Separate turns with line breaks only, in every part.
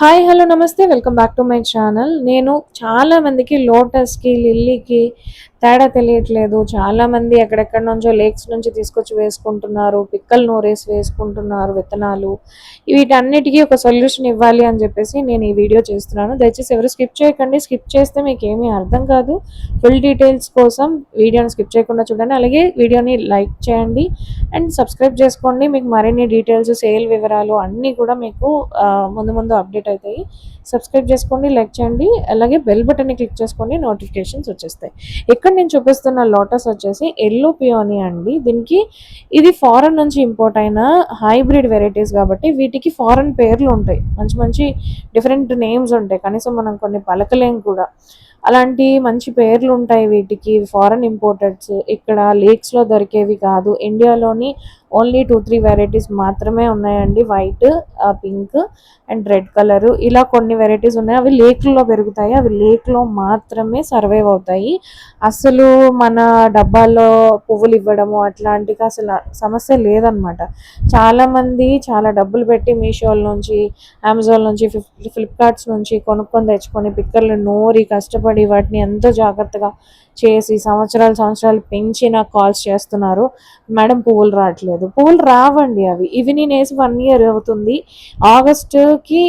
Hi hello నమస్తే welcome back to my channel. నేను చాలా మందికి లోటస్కి లిల్లీకి తేడా తెలియట్లేదు. చాలా మంది ఎక్కడెక్కడ నుంచో లేక్స్ నుంచి తీసుకొచ్చి వేసుకుంటున్నారు పిక్కలు నూరేసి వేసుకుంటున్నారు విత్తనాలు. వీటన్నిటికీ ఒక సొల్యూషన్ ఇవ్వాలి అని చెప్పేసి నేను ఈ వీడియో చేస్తున్నాను. దయచేసి ఎవరు స్కిప్ చేయకండి. స్కిప్ చేస్తే మీకు ఏమీ అర్థం కాదు. ఫుల్ డీటెయిల్స్ కోసం వీడియోని స్కిప్ చేయకుండా చూడండి. అలాగే వీడియోని లైక్ చేయండి అండ్ సబ్స్క్రైబ్ చేసుకోండి. మీకు మరిన్ని డీటెయిల్స్ సేల్ వివరాలు అన్నీ కూడా మీకు ముందు ముందు అప్డేట్ అవుతాయి సబ్స్క్రైబ్ చేసుకోండి లైక్ చేయండి. అలాగే బెల్ బటన్ని క్లిక్ చేసుకోండి నోటిఫికేషన్స్ వచ్చేస్తాయి. ఇక్కడ నేను చూపిస్తున్న లోటస్ వచ్చేసి ఎల్లో పియోని అండి. దీనికి ఇది ఫారెన్ నుంచి ఇంపోర్ట్ అయిన హైబ్రిడ్ వెరైటీస్ కాబట్టి వీటికి ఫారెన్ పేర్లు ఉంటాయి. మంచి మంచి డిఫరెంట్ నేమ్స్ ఉంటాయి. కనీసం మనం కొన్ని పలకలేం కూడా. అలాంటి మంచి పేర్లు ఉంటాయి వీటికి. ఫారెన్ ఇంపోర్టెడ్స్ ఇక్కడ లేక్స్లో దొరికేవి కాదు. ఇండియాలోని ఓన్లీ టూ త్రీ వెరైటీస్ మాత్రమే ఉన్నాయండి. White pink and red colour. ఇలా కొన్ని వెరైటీస్ ఉన్నాయి. అవి లేక్లో పెరుగుతాయి. అవి లేక్లో మాత్రమే సర్వైవ్ అవుతాయి. అసలు మన డబ్బాల్లో పువ్వులు ఇవ్వడము అట్లాంటివి అసలు సమస్య లేదనమాట చాలామంది చాలా డబ్బులు పెట్టి మీషోల నుంచి అమెజాన్ నుంచి ఫిఫ్ ఫ్లిప్కార్ట్స్ నుంచి కొనుక్కొని తెచ్చుకొని పిక్కర్లు నోరి కష్టపడి వాటిని ఎంతో జాగ్రత్తగా చేసి సంవత్సరాలు సంవత్సరాలు పెంచి నాకు కాల్స్ చేస్తున్నారు. మేడం పువ్వులు రావట్లేదు. పువ్వులు రావండి అవి. ఇవి నేను వేసి వన్ ఇయర్ అవుతుంది. ఆగస్టుకి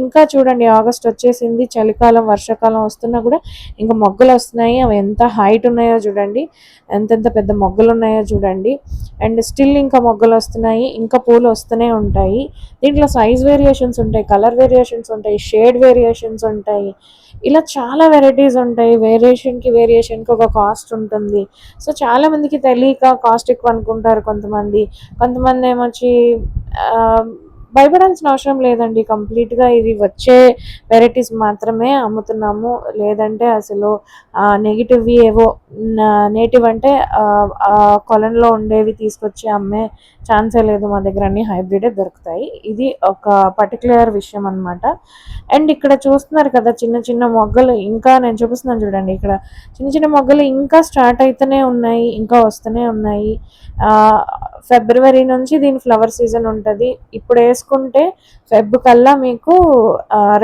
ఇంకా చూడండి ఆగస్ట్ వచ్చేసింది. చలికాలం వర్షాకాలం వస్తున్నా కూడా ఇంకా మొగ్గలు వస్తున్నాయి. అవి ఎంత హైట్ ఉన్నాయో చూడండి. ఎంతెంత పెద్ద మొగ్గలు ఉన్నాయో చూడండి. అండ్ స్టిల్ ఇంకా మొగ్గలు వస్తున్నాయి. ఇంకా పూలు వస్తూనే ఉంటాయి. దీంట్లో సైజ్ వేరియేషన్స్ ఉంటాయి. కలర్ వేరియేషన్స్ ఉంటాయి. షేడ్ వేరియేషన్స్ ఉంటాయి. ఇలా చాలా వెరైటీస్ ఉంటాయి. వేరియేషన్కి వేరియేషన్కి ఒక కాస్ట్ ఉంటుంది. సో చాలా మందికి తెలియక కాస్ట్ ఎక్కువ అనుకుంటారు కొంతమంది. కొంతమంది ఏమొచ్చి భయపడాల్సిన అవసరం లేదండి. కంప్లీట్గా ఇవి వచ్చే వెరైటీస్ మాత్రమే అమ్ముతున్నాము. లేదంటే అసలు నెగిటివ్ ఏవో నేటివ్ అంటే కొలంలో ఉండేవి తీసుకొచ్చి అమ్మే ఛాన్సే లేదు మా దగ్గర. అన్ని హైబ్రిడే దొరుకుతాయి. ఇది ఒక పర్టికులర్ విషయం అన్నమాట. అండ్ ఇక్కడ చూస్తున్నారు కదా చిన్న చిన్న మొగ్గలు ఇంకా నేను చూపిస్తున్నాను చూడండి ఇక్కడ. చిన్న చిన్న మొగ్గలు ఇంకా స్టార్ట్ అవుతూనే ఉన్నాయి ఇంకా వస్తూనే ఉన్నాయి. ఫిబ్రవరి నుంచి దీని ఫ్లవర్ సీజన్ ఉంటుంది. ఇప్పుడు వేసుకుంటే ఫెబ్ కల్లా మీకు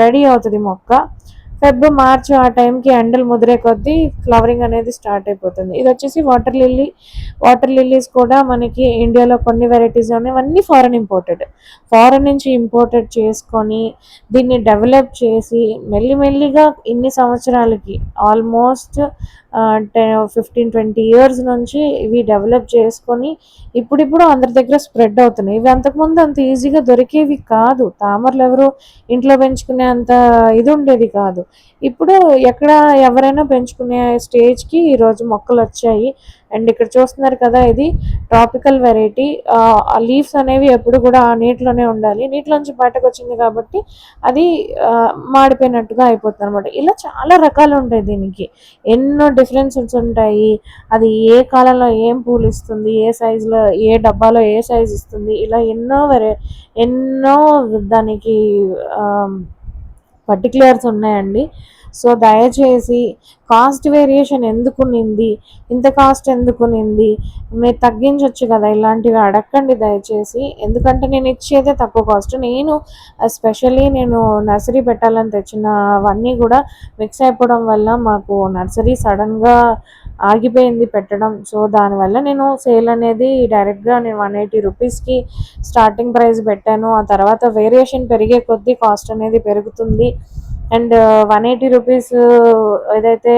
రెడీ అవుతుంది మొక్క. ఫెబ్ మార్చ్ ఆ టైంకి ఎండలు ముదిరే కొద్దీ ఫ్లవరింగ్ అనేది స్టార్ట్ అయిపోతుంది. ఇది వచ్చేసి వాటర్ లిల్లీ వాటర్ లిల్లీస్ కూడా మనకి ఇండియాలో కొన్ని వెరైటీస్ ఉన్నాయి. ఫారెన్ ఇంపోర్టెడ్ ఫారెన్ నుంచి ఇంపోర్టెడ్ చేసుకొని దీన్ని డెవలప్ చేసి మెల్లిమెల్లిగా ఇన్ని సంవత్సరాలకి almost ten fifteen twenty years నుంచి ఇవి డెవలప్ చేసుకొని ఇప్పుడిప్పుడు అందరి దగ్గర స్ప్రెడ్ అవుతున్నాయి. ఇవి అంతకుముందు అంత ఈజీగా దొరికేవి కాదు. తామరలు ఎవరు ఇంట్లో పెంచుకునే అంత ఇది ఉండేది కాదు. ఇప్పుడు ఎక్కడ ఎవరైనా పెంచుకునే స్టేజ్కి ఈరోజు మొక్కలు వచ్చాయి. అండ్ ఇక్కడ చూస్తున్నారు కదా ఇది ట్రాపికల్ వెరైటీ ఆ లీవ్స్ అనేవి ఎప్పుడు కూడా ఆ నీటిలోనే ఉండాలి. నీటిలోంచి బయటకు వచ్చింది కాబట్టి అది మాడిపోయినట్టుగా అయిపోతుంది అనమాట ఇలా చాలా రకాలు ఉంటాయి దీనికి. ఎన్నో డిఫరెన్సెస్ ఉంటాయి. అది ఏ కాలంలో ఏం పూలు ఇస్తుంది ఏ సైజులో ఏ డబ్బాలో ఏ సైజ్ ఇస్తుంది ఇలా ఎన్నో వెరై ఎన్నో దానికి పర్టికులర్స్ ఉన్నాయండి. సో దయచేసి కాస్ట్ వేరియేషన్ ఎందుకునింది ఇంత కాస్ట్ ఎందుకునింది మీరు తగ్గించవచ్చు కదా ఇలాంటివి అడగండి దయచేసి. ఎందుకంటే నేను ఇచ్చేదే తక్కువ కాస్ట్ నేను ఎస్పెషల్లీ నేను నర్సరీ పెట్టాలని తెచ్చినవన్నీ కూడా మిక్స్ అయిపోవడం వల్ల మాకు నర్సరీ సడన్గా ఆగిపోయింది పెట్టడం. సో దానివల్ల నేను సేల్ అనేది డైరెక్ట్గా నేను వన్ ఎయిటీ రూపీస్కి స్టార్టింగ్ ప్రైస్ పెట్టాను. ఆ తర్వాత వేరియేషన్ పెరిగే కొద్దీ కాస్ట్ అనేది పెరుగుతుంది. అండ్ వన్ ఎయిటీ రూపీస్ ఏదైతే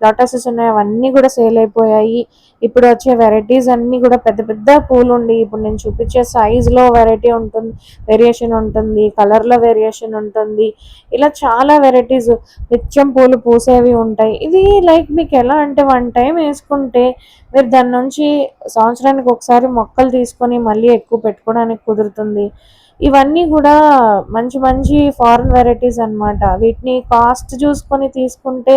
లోటసెస్ ఉన్నాయో అవన్నీ కూడా సేల్ అయిపోయాయి. ఇప్పుడు వచ్చే వెరైటీస్ అన్నీ కూడా పెద్ద పెద్ద పూలు ఉండి ఇప్పుడు నేను చూపించే సైజులో వెరైటీ ఉంటుంది వేరియేషన్ ఉంటుంది కలర్లో వేరియేషన్ ఉంటుంది. ఇలా చాలా వెరైటీస్ నిత్యం పూలు పూసేవి ఉంటాయి. ఇది లైక్ మీకు ఎలా అంటే వన్ టైం వేసుకుంటే మీరు దాని నుంచి సంవత్సరానికి ఒకసారి మొక్కలు తీసుకొని మళ్ళీ ఎక్కువ పెట్టుకోవడానికి కుదురుతుంది. ఇవన్నీ కూడా మంచి మంచి ఫారెన్ వెరైటీస్ అనమాట వీటిని కాస్ట్ చూసుకొని తీసుకుంటే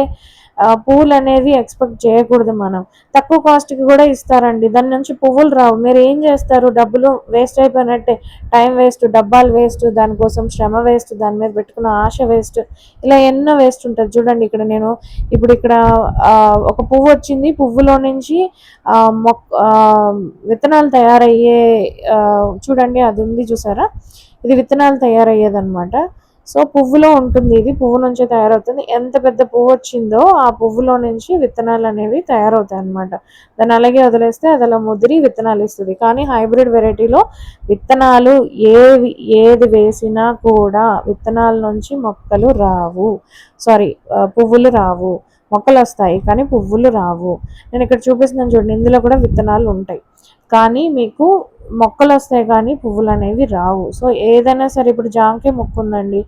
పువ్వులు అనేవి ఎక్స్పెక్ట్ చేయకూడదు మనం. తక్కువ కాస్ట్కి కూడా ఇస్తారండి. దాని నుంచి పువ్వులు రావు. మీరు ఏం చేస్తారు? డబ్బులు వేస్ట్ అయిపోయినట్టే. టైం వేస్ట్ డబ్బాలు వేస్ట్ దానికోసం శ్రమ వేస్ట్ దాని మీద పెట్టుకున్న ఆశ వేస్ట్ ఇలా ఎన్నో వేస్ట్ ఉంటుంది. చూడండి ఇక్కడ నేను ఇప్పుడు ఇక్కడ ఒక పువ్వు వచ్చింది. పువ్వులో నుంచి మొక్క మొక్ విత్తనాలు తయారయ్యే చూడండి అది ఉంది చూసారా? ఇది విత్తనాలు తయారయ్యేదన్నమాట. సో పువ్వులో ఉంటుంది ఇది పువ్వు నుంచి తయారవుతుంది. ఎంత పెద్ద పువ్వు వచ్చిందో ఆ పువ్వులో నుంచి విత్తనాలు అనేవి తయారవుతాయి అన్నమాట. దాన్ని అలాగే వదిలేస్తే అది అలా ముదిరి విత్తనాలు ఇస్తుంది. కానీ హైబ్రిడ్ వెరైటీలో విత్తనాలు ఏవి ఏది వేసినా కూడా విత్తనాల నుంచి మొక్కలు రావు. సారీ పువ్వులు రావు. మొక్కలు వస్తాయి కానీ పువ్వులు రావు. నేను ఇక్కడ చూపిస్తున్నాను చూడండి ఇందులో కూడా విత్తనాలు ఉంటాయి. కానీ మీకు మొక్కలు వస్తాయి కానీ పువ్వులు అనేవి రావు. సో ఏదైనా సరే ఇప్పుడు జాంకాయ మొక్క ఉందండి.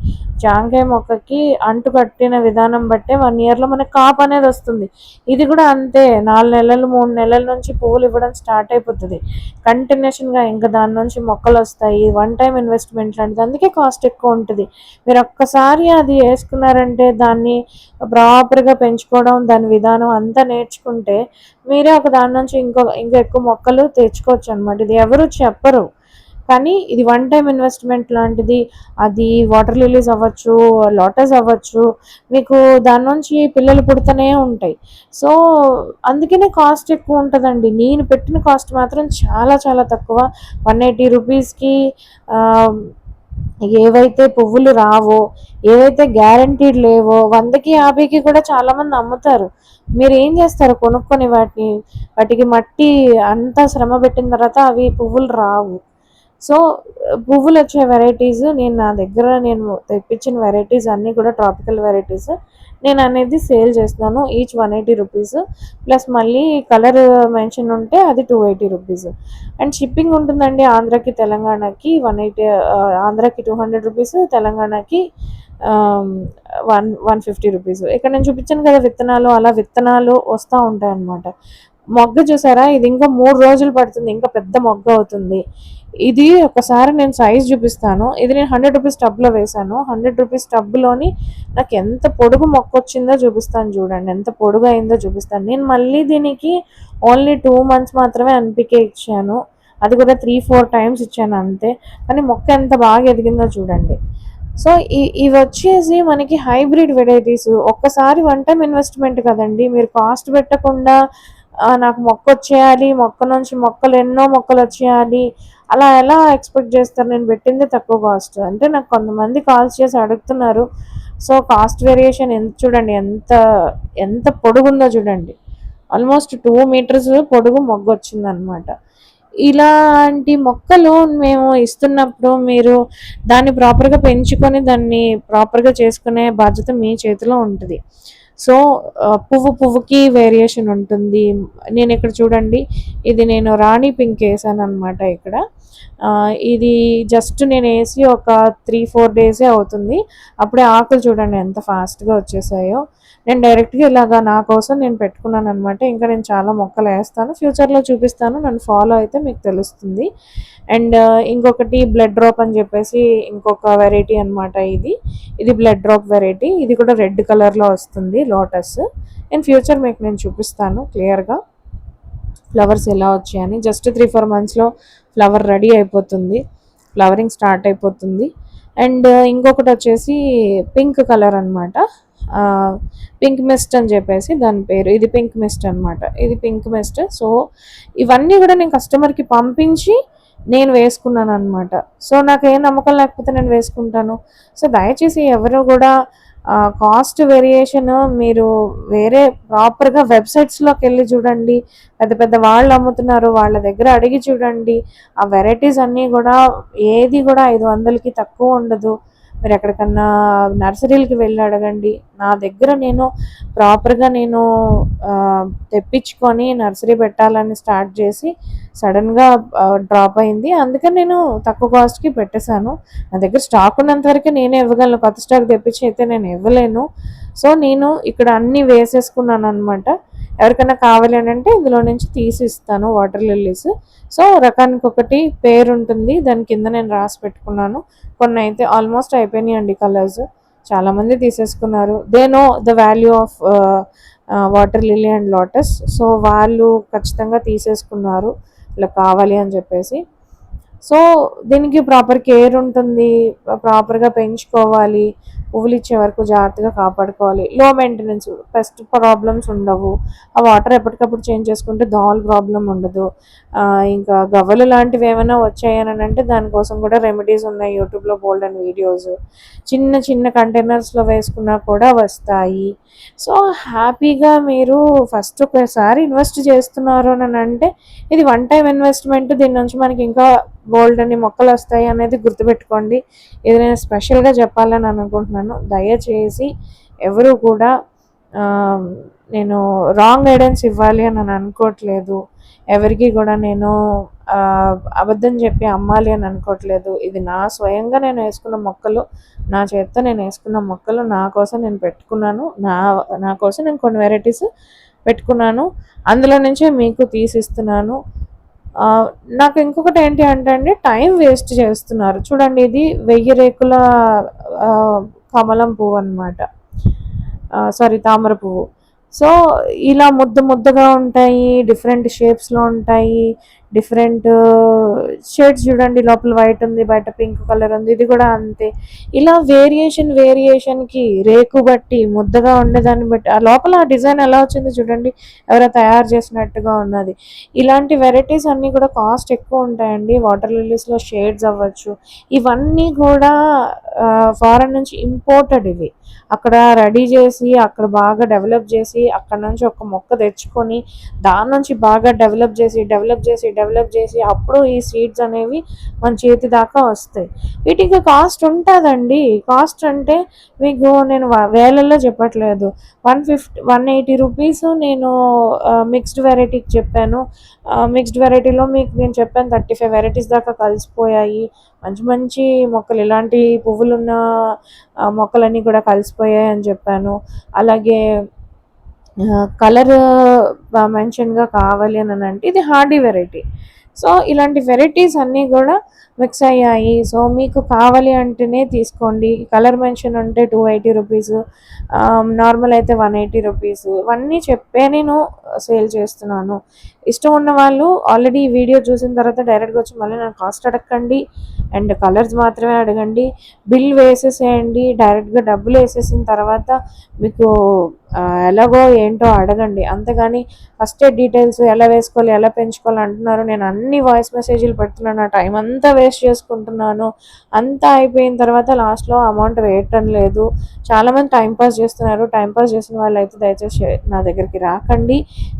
జాంకాయ మొక్కకి అంటు కట్టిన విధానం బట్టే వన్ ఇయర్లో మనకి కాపు అనేది వస్తుంది. ఇది కూడా అంతే నాలుగు నెలలు మూడు నెలల నుంచి పువ్వులు ఇవ్వడం స్టార్ట్ అయిపోతుంది. కంటిన్యూషన్గా ఇంకా దాని నుంచి మొక్కలు వస్తాయి. వన్ టైం ఇన్వెస్ట్మెంట్ లాంటిది. అందుకే కాస్ట్ ఎక్కువ ఉంటుంది. మీరు ఒక్కసారి అది వేసుకున్నారంటే దాన్ని ప్రాపర్గా పెంచుకోవడం దాని విధానం అంతా నేర్చుకుంటే మీరే ఒక దాని నుంచి ఇంకో ఇంకా ఎక్కువ మొక్కలు తెచ్చుకోవచ్చు అనమాట ఇది ఎవరు చెప్పరు. కానీ ఇది వన్ టైం ఇన్వెస్ట్మెంట్ లాంటిది. అది వాటర్ లిలీస్ అవ్వచ్చు లోటస్ అవ్వచ్చు. మీకు దాని నుంచి పిల్లలు పుడుతూనే ఉంటాయి. సో అందుకనే కాస్ట్ ఎక్కువ ఉంటుందండి. నేను పెట్టిన కాస్ట్ మాత్రం చాలా చాలా తక్కువ. వన్ ఎయిటీ రూపీస్కి ఏవైతే పువ్వులు రావో ఏవైతే గ్యారంటీడ్ లేవో వందకి యాభైకి కూడా చాలామంది అమ్ముతారు. మీరు ఏం చేస్తారు? కొనుక్కొని వాటిని వాటికి మట్టి అంతా శ్రమ పెట్టిన తర్వాత అవి పువ్వులు రావు. సో పువ్వులు వచ్చే వెరైటీస్ నేను నా దగ్గర నేను తెప్పించిన వెరైటీస్ అన్నీ కూడా ట్రాపికల్ వెరైటీస్ నేను అనేది సేల్ చేస్తున్నాను each one eighty rupees plus మళ్ళీ కలర్ మెన్షన్ ఉంటే అది two eighty rupees and shipping ఉంటుందండి ఆంధ్రాకి తెలంగాణకి వన్ ఎయిటీ ఆంధ్రాకి టూ హండ్రెడ్ రూపీస్ తెలంగాణకి వన్ వన్ ఫిఫ్టీ రూపీస్ ఇక్కడ నేను చూపించాను కదా విత్తనాలు అలా విత్తనాలు వస్తూ ఉంటాయి అన్నమాట మొగ్గ చూసారా? ఇది ఇంకా మూడు రోజులు పడుతుంది ఇంకా పెద్ద మొగ్గ అవుతుంది. ఇది ఒకసారి నేను సైజ్ చూపిస్తాను. ఇది నేను హండ్రెడ్ రూపీస్ టబ్లో వేశాను. హండ్రెడ్ రూపీస్ టబ్లోని నాకు ఎంత పొడుగు మొక్క వచ్చిందో చూపిస్తాను చూడండి. ఎంత పొడుగు అయిందో చూపిస్తాను. నేను మళ్ళీ దీనికి ఓన్లీ టూ మంత్స్ మాత్రమే అనిపికే ఇచ్చాను. అది కూడా త్రీ ఫోర్ టైమ్స్ ఇచ్చాను అంతే. కానీ మొక్క ఎంత బాగా ఎదిగిందో చూడండి. సో ఈ ఇవి వచ్చేసి మనకి హైబ్రిడ్ వెరైటీస్ ఒక్కసారి వన్ టైం ఇన్వెస్ట్మెంట్ కదండి. మీరు కాస్ట్ పెట్టకుండా నాకు మొక్క వచ్చేయాలి మొక్క నుంచి మొక్కలు ఎన్నో మొక్కలు వచ్చేయాలి. అలా ఎలా ఎక్స్పెక్ట్ చేస్తారు? నేను పెట్టింది తక్కువ కాస్ట్. అంటే నాకు కొంతమంది కాల్స్ చేసి అడుగుతున్నారు. సో కాస్ట్ వేరియేషన్ ఎంత చూడండి ఎంత ఎంత పొడుగుందో చూడండి. ఆల్మోస్ట్ టూ మీటర్స్ పొడుగు మొగ్గ వచ్చిందనమాట. ఇలాంటి మొక్కలు మేము ఇస్తున్నప్పుడు మీరు దాన్ని ప్రాపర్గా పెంచుకొని దాన్ని ప్రాపర్గా చేసుకునే బాధ్యత మీ చేతిలో ఉంటుంది. సో పువ్వు పువ్వుకి వేరియేషన్ ఉంటుంది. నేను ఇక్కడ చూడండి ఇది నేను రాణి పింక్ వేసాను అనమాట ఇక్కడ ఇది జస్ట్ నేను వేసి ఒక త్రీ ఫోర్ డేసే అవుతుంది. అప్పుడే ఆకులు చూడండి ఎంత ఫాస్ట్గా వచ్చేసాయో. నేను డైరెక్ట్గా ఇలాగా నా కోసం నేను పెట్టుకున్నాను అనమాట ఇంకా నేను చాలా మొక్కలు వేస్తాను. ఫ్యూచర్లో చూపిస్తాను. నన్ను ఫాలో అయితే మీకు తెలుస్తుంది. అండ్ ఇంకొకటి బ్లడ్ డ్రాప్ అని చెప్పేసి ఇంకొక వెరైటీ అనమాట ఇది. ఇది బ్లడ్ డ్రాప్ వెరైటీ ఇది కూడా రెడ్ కలర్లో వస్తుంది. లోటస్ అండ్ ఫ్యూచర్ మీకు నేను చూపిస్తాను క్లియర్గా ఫ్లవర్స్ ఎలా వచ్చాయని. జస్ట్ త్రీ ఫోర్ మంత్స్లో ఫ్లవర్ రెడీ అయిపోతుంది. ఫ్లవరింగ్ స్టార్ట్ అయిపోతుంది. అండ్ uh, ఇంకొకటి వచ్చేసి పింక్ కలర్ అనమాట పింక్ మిస్ట్ అని చెప్పేసి దాని పేరు. ఇది పింక్ మిస్ట్ అనమాట ఇది పింక్ మిస్ట్ సో ఇవన్నీ కూడా నేను కస్టమర్కి పంపించి నేను వేసుకున్నాను అనమాట సో నాకు ఏ నమ్మకం లేకపోతే నేను వేసుకుంటాను. సో దయచేసి ఎవరు కూడా కాస్ట్ వేరియేషన్ మీరు వేరే ప్రాపర్గా వెబ్సైట్స్లోకి వెళ్ళి చూడండి. పెద్ద పెద్ద వాళ్ళు అమ్ముతున్నారు వాళ్ళ దగ్గర అడిగి చూడండి. ఆ వెరైటీస్ అన్నీ కూడా ఏది కూడా ఐదు వందలకి తక్కువ ఉండదు. మీరు ఎక్కడికన్నా నర్సరీలకి వెళ్ళి అడగండి. నా దగ్గర నేను ప్రాపర్గా నేను తెప్పించుకొని నర్సరీ పెట్టాలని స్టార్ట్ చేసి సడన్గా డ్రాప్ అయింది. అందుకని నేను తక్కువ కాస్ట్కి పెట్టేశాను. నా దగ్గర స్టాక్ ఉన్నంత వరకు నేనే ఇవ్వగలను. కొత్త స్టాక్ తెప్పించి అయితే నేను ఇవ్వలేను. సో నేను ఇక్కడ అన్నీ వేసేసుకున్నాను అనమాట ఎవరికైనా కావాలి అని అంటే ఇందులో నుంచి తీసి ఇస్తాను వాటర్ లిల్లీస్ సో రకానికి ఒకటి పేరు ఉంటుంది. దాని కింద నేను రాసి పెట్టుకున్నాను. కొన్ని అయితే ఆల్మోస్ట్ అయిపోయినాయి అండి కలర్స్ చాలామంది తీసేసుకున్నారు. They know the value of water lily and lotus so వాళ్ళు ఖచ్చితంగా తీసేసుకున్నారు. ఇలా కావాలి అని చెప్పేసి. సో దీనికి ప్రాపర్ కేర్ ఉంటుంది ప్రాపర్గా పెంచుకోవాలి. పువ్వులు ఇచ్చే వరకు జాగ్రత్తగా కాపాడుకోవాలి. లో మెయింటెనెన్స్ పెస్ట్ ప్రాబ్లమ్స్ ఉండవు. ఆ వాటర్ ఎప్పటికప్పుడు చేంజ్ చేసుకుంటే దోమల ప్రాబ్లం ఉండదు. ఇంకా గవ్వలు లాంటివి ఏమైనా వచ్చాయని అంటే దానికోసం కూడా రెమెడీస్ ఉన్నాయి యూట్యూబ్లో బోల్డ్ అండ్ వీడియోస్ చిన్న చిన్న కంటైనర్స్లో వేసుకున్నా కూడా వస్తాయి. సో హ్యాపీగా మీరు ఫస్ట్ ఒకసారి ఇన్వెస్ట్ చేస్తున్నారు అని అంటే ఇది వన్ టైం ఇన్వెస్ట్మెంట్ దీని నుంచి మనకి ఇంకా బోల్డ్ అన్ని మొక్కలు వస్తాయి అనేది గుర్తుపెట్టుకోండి. ఇది నేను స్పెషల్గా చెప్పాలని అనుకుంటున్నాను. దయచేసి ఎవరు కూడా నేను రాంగ్ గైడెన్స్ ఇవ్వాలి అని అనుకోవట్లేదు ఎవరికి కూడా నేను అబద్ధం చెప్పి అమ్మాలి అని అనుకోవట్లేదు ఇది నా స్వయంగా నేను వేసుకున్న మొక్కలు నా చేత్తో నేను వేసుకున్న మొక్కలు నా కోసం నేను పెట్టుకున్నాను. నా నా కోసం నేను కొన్ని వెరైటీస్ పెట్టుకున్నాను. అందులో నుంచే మీకు తీసిస్తున్నాను. నాకు ఇంకొకటి ఏంటి అంటే అండి టైం వేస్ట్ చేస్తున్నారు. చూడండి ఇది వెయ్యి రేకుల కమలం పువ్వు అనమాట సారీ తామర పువ్వు. సో ఇలా ముద్ద ముద్దగా ఉంటాయి డిఫరెంట్ షేప్స్లో ఉంటాయి డిఫరెంట్ షేడ్స్ చూడండి లోపల వైట్ ఉంది బయట పింక్ కలర్ ఉంది ఇది కూడా అంతే. ఇలా వేరియేషన్ వేరియేషన్కి రేకు బట్టి ముద్దగా ఉండేదాన్ని బట్టి ఆ లోపల ఆ డిజైన్ ఎలా వచ్చింది చూడండి ఎవరో తయారు చేసినట్టుగా ఉన్నది. ఇలాంటి వెరైటీస్ అన్నీ కూడా కాస్ట్ ఎక్కువ ఉంటాయండి వాటర్ లిలీస్లో షేడ్స్ అవ్వచ్చు. ఇవన్నీ కూడా ఫారెన్ నుంచి ఇంపోర్టెడ్ ఇవి. అక్కడ రెడీ చేసి అక్కడ బాగా డెవలప్ చేసి అక్కడ నుంచి ఒక మొక్క తెచ్చుకొని దాని నుంచి బాగా డెవలప్ చేసి డెవలప్ చేసి డెవలప్ డెవలప్ చేసి అప్పుడు ఈ సీడ్స్ అనేవి మన చేతి దాకా వస్తాయి. వీటికి కాస్ట్ ఉంటుందండి. కాస్ట్ అంటే మీకు నేను వేలల్లో చెప్పట్లేదు. One fifty one eighty rupees నేను మిక్స్డ్ వెరైటీకి చెప్పాను. మిక్స్డ్ వెరైటీలో మీకు నేను చెప్పాను థర్టీ ఫైవ్ వెరైటీస్ దాకా కలిసిపోయాయి. మంచి మంచి మొక్కలు ఇలాంటి పువ్వులున్న మొక్కలన్నీ కూడా కలిసిపోయాయి అని చెప్పాను. అలాగే కలర్ మెన్షన్గా కావాలి అని అంటే ఇది హార్డీ వెరైటీ సో ఇలాంటి వెరైటీస్ అన్నీ కూడా మిక్స్ అయ్యాయి. సో మీకు కావాలి అంటేనే తీసుకోండి. కలర్ మెన్షన్ ఉంటే టూ ఎయిటీ రూపీస్ నార్మల్ అయితే వన్ ఎయిటీ రూపీస్ ఇవన్నీ చెప్పే నేను సేల్ చేస్తున్నాను. ఇష్టం ఉన్న వాళ్ళు ఆల్రెడీ ఈ వీడియో చూసిన తర్వాత డైరెక్ట్గా వచ్చి మళ్ళీ నాకు కాస్ట్ అడగండి అండ్ కలర్స్ మాత్రమే అడగండి. బిల్ వేసేసేయండి. డైరెక్ట్గా డబ్బులు వేసేసిన తర్వాత మీకు ఎలాగో ఏంటో అడగండి. అంతేగాని ఫస్ట్ డీటెయిల్స్ ఎలా వేసుకోవాలి ఎలా పెంచుకోవాలి అంటున్నారు. నేను అన్ని వాయిస్ మెసేజ్లు పెడుతున్నాను. నా టైం అంతా వేస్ట్ చేసుకుంటున్నాను. అంతా అయిపోయిన తర్వాత లాస్ట్లో అమౌంట్ వేయటం లేదు. చాలామంది టైంపాస్ చేస్తున్నారు. టైంపాస్ చేసిన వాళ్ళు అయితే దయచేసి నా దగ్గరికి రాకండి.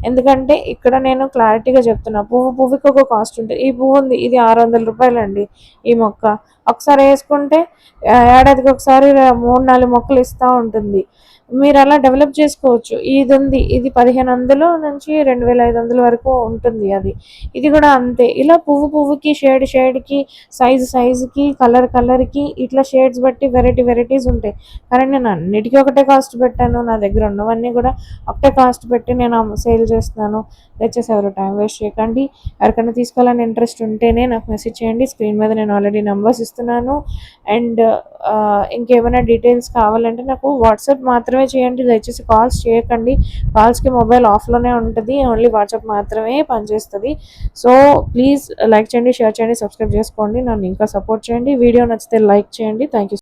ఎందుకంటే ఇక్కడ నేను క్లారిటీగా చెప్తున్నా. పువ్వు పువ్వుకి ఒక కాస్ట్ ఉంటుంది. ఈ పువ్వు ఉంది ఇది ఆరు వందల రూపాయలండి ఈ మొక్క. ఒకసారి వేసుకుంటే ఏడాదికి ఒకసారి మూడు నాలుగు మొక్కలు ఇస్తూ ఉంటుంది. మీరు అలా డెవలప్ చేసుకోవచ్చు. ఇది ఉంది ఇది పదిహేను వందలు నుంచి రెండు వేల ఐదు వందల వరకు ఉంటుంది అది. ఇది కూడా అంతే. ఇలా పువ్వు పువ్వుకి షేడ్ షేడ్కి సైజు సైజుకి కలర్ కలర్కి ఇట్లా షేడ్స్ బట్టి వెరైటీ వెరైటీస్ ఉంటాయి. కానీ నేను అన్నిటికీ ఒకటే కాస్ట్ పెట్టాను. నా దగ్గర ఉన్నవన్నీ కూడా ఒకటే కాస్ట్ పెట్టి నేను సేల్ చేస్తున్నాను. దయచేసి ఎవరు టైం వేస్ట్ చేయకండి. ఎవరికైనా తీసుకోవాలని ఇంట్రెస్ట్ ఉంటేనే నాకు మెసేజ్ చేయండి. స్క్రీన్ మీద నేను ఆల్రెడీ నెంబర్స్ ఇస్తున్నాను. అండ్ ఇంకేమైనా డీటెయిల్స్ కావాలంటే నాకు వాట్సాప్ మాత్రం మాత్రమే చేయండి దయచేసి కాల్స్ చేయకండి. కాల్స్కి మొబైల్ ఆఫ్లోనే ఉంటుంది ఓన్లీ వాట్సాప్ మాత్రమే పనిచేస్తుంది. సో ప్లీజ్ లైక్ చేయండి షేర్ చేయండి సబ్స్క్రైబ్ చేసుకోండి. నన్ను ఇంకా సపోర్ట్ చేయండి. వీడియో నచ్చితే లైక్ చేయండి. Thank you